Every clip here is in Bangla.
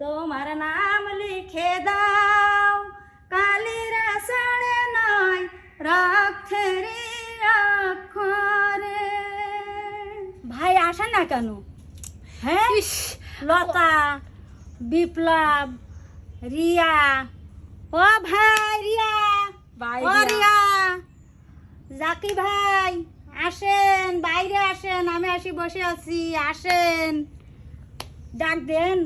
তোমার নাম লিখে দাও। কালির সাড়ে নয় রক্ষেরি অক্ষরে। ভাই আসে না কেন? হ্যাঁ? লতা বিপ্লব রিয়া। ও ভাই রিয়া। ভাই ও রিয়া। রিয়া। জাকি ভাই আসেন। বাইরে আসেন আমি আসি বসে আছি। আসেন। ডাক দেন।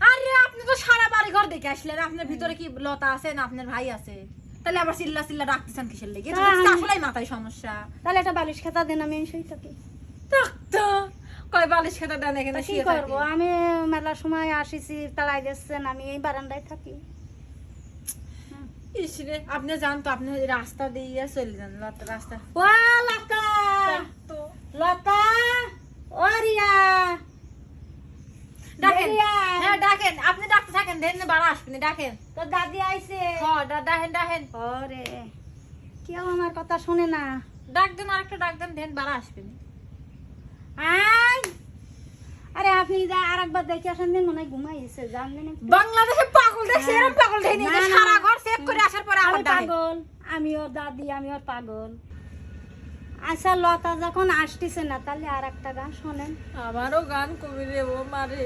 আরে আপনি তো সারা বাড়ি ঘর দেখে আসলেন। আপনার ভিতরে কি লতা আছে না আপনার ভাই আছে? তাহলে আবার চিল্লা চিল্লা রাখতেছেন কিসের লেগে? আমি- আসলেই মাথায় সমস্যা। তাহলে একটা বালিশ খাতা দেন আমি সেই থাকি। তো। কয় বালিশ খেতে দেন এখানে কি শুয়ে করব? আমি মেলার সময় আসিছি তালাই দিচ্ছেন আমি এই বারান্দায় থাকি। আপনি জান তো আপনি রাস্তা দিয়ে চলে যান লতা রাস্তা। ও লতা তো লতা ও রিয়া ডাকেন রিয়া। হ্যাঁ ডাকেন আপনি ডাকতে থাকেন দেন বাড়া আসবেন ডাকেন তোর দাদি আইছে। হ্যাঁ ওরে কেউ আমার কথা শুনে না। ডাক দেন আরেকটা ডাক দেন দেন বাড়া আসবেন। আই আরে আপনি যা দেখে আসেন দিন মনে হয়? বাংলাদেশে পাগল দেখছে এরকম পাগল দেখেনি যে সারা ঘর চেক করে আসার পরে আমি পাগল আমি ওর দাদি আমি ওর পাগল। আচ্ছা লতা যখন আসতেছে না তাহলে আর একটা গান শোনেন। আমারও গান কবি রে ও মারে।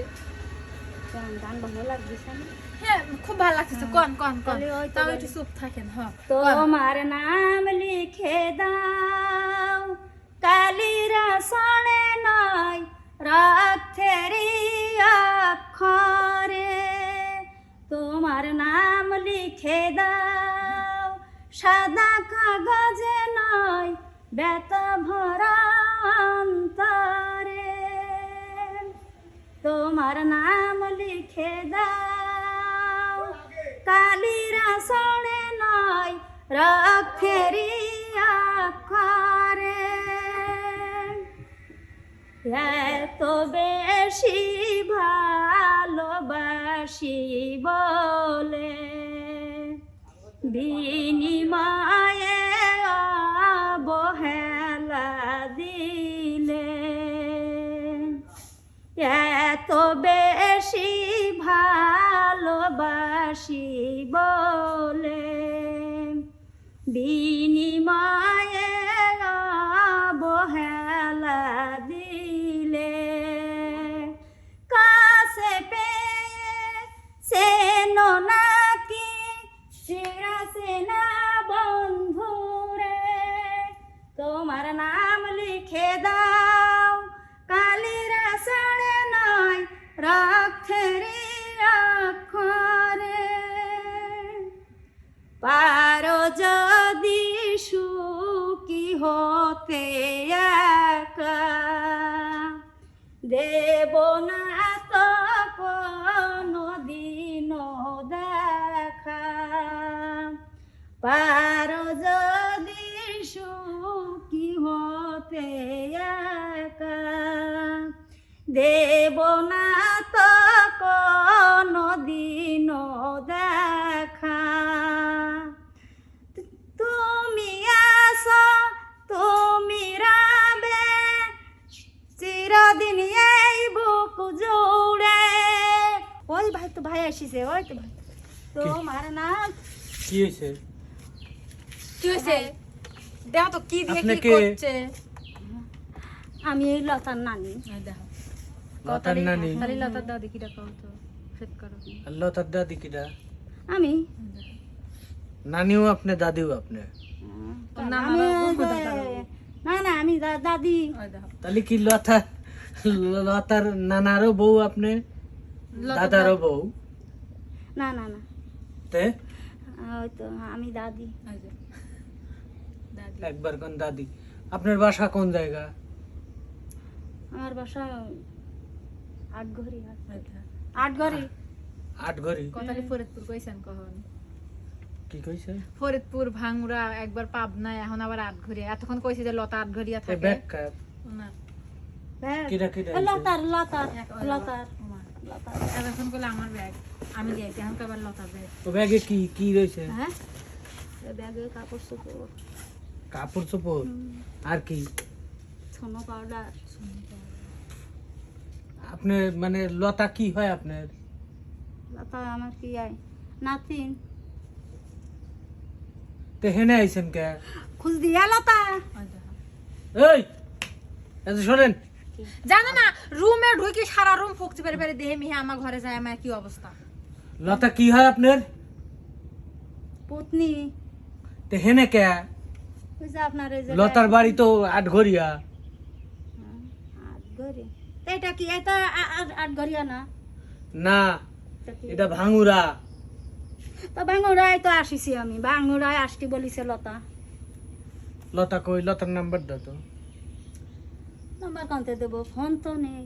খুব ভালো লাগতেছে। কন কন কন। তাহলে ওই তো তাও একটু চুপ থাকেন হ্যাঁ তোমার নাম লিখে দাও। কালির সনে নয় তোমার নাম লিখে দাও। সাদা কাগজে নয় ব্যথা ভরা তোমার নাম লিখে দাও। কালির আসনে নয় রক্ষেরি অক্ষরে এত বেশি ভালোবাসি বলে বিনিময়ে বেশি ভালোবাসি বলে। বিনিময়ে অবহেলা দিলে কাছে পেয়ে সেনো নাকি সেরা সেনা বন্ধুরে। তোমার নাম লিখে দাও। পারো যদি সুখী হতে দেব না তো দেখা। পারো যদি সুখী হতে দেব তো ভাই আসিছে ওই তো ভাই। তোমার নাম কি হয়েছে? কি হয়েছে? দেখো তো কি দিয়ে কি করছে। আমি এই লতার নানি। দেখো। লতার নানি? তাহলে লতার দাও দেখি ডাকা তো সেট করো। লতার দাদি কিরা আমি? নানিও আপনি দাদিও আপনি? না, না, না, দাদা। না না আমি দাদি। তাহলে কি লতা লতার নানারও বউ আপনি? দাদারও বউ? না না না। তে? ওই তো আমি দাদি। দাদি। একবার কোন দাদি। আপনার বাসা কোন জায়গা? আমার বাসা আট ঘড়ি এই দেখো। আট ঘড়ি আট ঘড়ি কথাটি ফরিদপুর কইছেন কখন? কি কইছে ফরিদপুর ভাঙুরা একবার পাবনায় এখন আবার আটঘরিয়া এতক্ষণ কইছে যে লতা আটঘরিয়া থাকে। কিরা কিরা লতার লতার লতার। এতক্ষণ করলে আমার ব্যাগ। আমি দিয়েছি এখন আবার লতার ব্যাগ। ও ব্যাগে কি কি রয়েছে? হ্যাঁ? ব্যাগে কাপড় চোপড়। কাপড় চোপড়? আর কি? ছোনো পাউডার। আপনার মানে লতা কি হয় আপনার? লতা আমার কি আয় নাতিন। তো হেনে আইছেন কে? খুঁজ দিয়া লতা। এই এত শোনেন। জানো না রুমে ঢুকি সারা রুম ফুকতে পেরে পেরে দেহে মিহে আমার ঘরে যায় আমার কি অবস্থা? লতা কি হয় আপনার? পুতনি। তো হেনে কে? ওই যে আপনার এই যে লতার বাড়ি তো আটঘরিয়া। আট ঘরে তো এটা কি এটা আট ঘরিয়া না? না এটা ভাঙুরা। তো বাঙ্গুরায় তো আসিছি আমি বাঙ্গুরায় আসতে বলিছে লতা। লতা কই? লতার নাম্বার দাও তো। নাম্বার কানতে দেবো ফোন তো নেই